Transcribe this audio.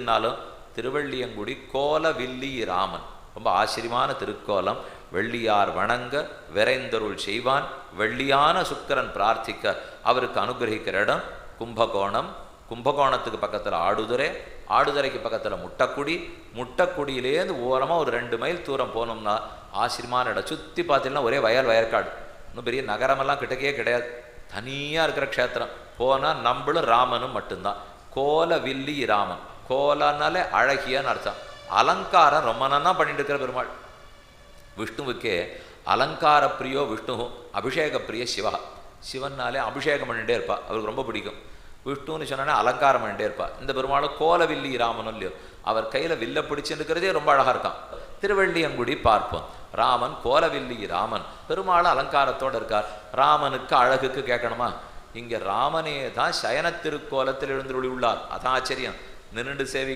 இருந்தாலும் திருவள்ளியங்குடி கோலவில்லி ராமன் ரொம்ப ஆச்சரியமான திருக்கோலம். வெள்ளியார் வணங்க விரைந்தருள் செய்வான். வெள்ளியான சுக்கரன் பிரார்த்திக்க அவருக்கு அனுகிரகிக்கிற இடம் கும்பகோணம். கும்பகோணத்துக்கு பக்கத்தில் ஆடுதுறை ஆடுதுறைக்கு பக்கத்தில் முட்டக்குடி. முட்டக்குடியிலேருந்து ஓரமாக ஒரு ரெண்டு மைல் தூரம் போனோம்னா ஆசிரியமான இடம். சுற்றி பார்த்தீங்கன்னா ஒரே வயல் வயற்காடு. இன்னும் பெரிய நகரமெல்லாம் கிட்டக்கே கிடையாது. தனியாக இருக்கிற க்ஷேத்திரம். போனால் நம்மளும் ராமனும் மட்டும்தான். கோலவில்லி ராமன் கோலனாலே அழகியன்னு அர்த்தம். அலங்காரம் ரொம்ப நன்னா பண்ணிட்டு இருக்கிற பெருமாள். விஷ்ணுவுக்கே அலங்கார பிரியோ விஷ்ணு அபிஷேக பிரிய சிவா. சிவன்னாலே அபிஷேகம் பண்ணிகிட்டே இருப்பா. அவருக்கு ரொம்ப பிடிக்கும். விஷ்ணுன்னு சொன்னாலே அலங்காரம் பண்ணிட்டே இருப்பா. இந்த பெருமாளும் கோலவில்லி ராமனும் இல்லையோ அவர் கையில் வில்ல பிடிச்சுருக்கிறதே ரொம்ப அழகாக இருக்கான். திருவள்ளியங்குடி பார்ப்போம். ராமன் கோலவில்லி ராமன். பெருமாள் அலங்காரத்தோடு இருக்கார். ராமனுக்கு அழகுக்கு கேட்கணுமா? இங்கே ராமனே தான் சயன திருக்கோலத்தில் எழுந்துள்ளி உள்ளார். அதான் ஆச்சரியம். நின்று சேவி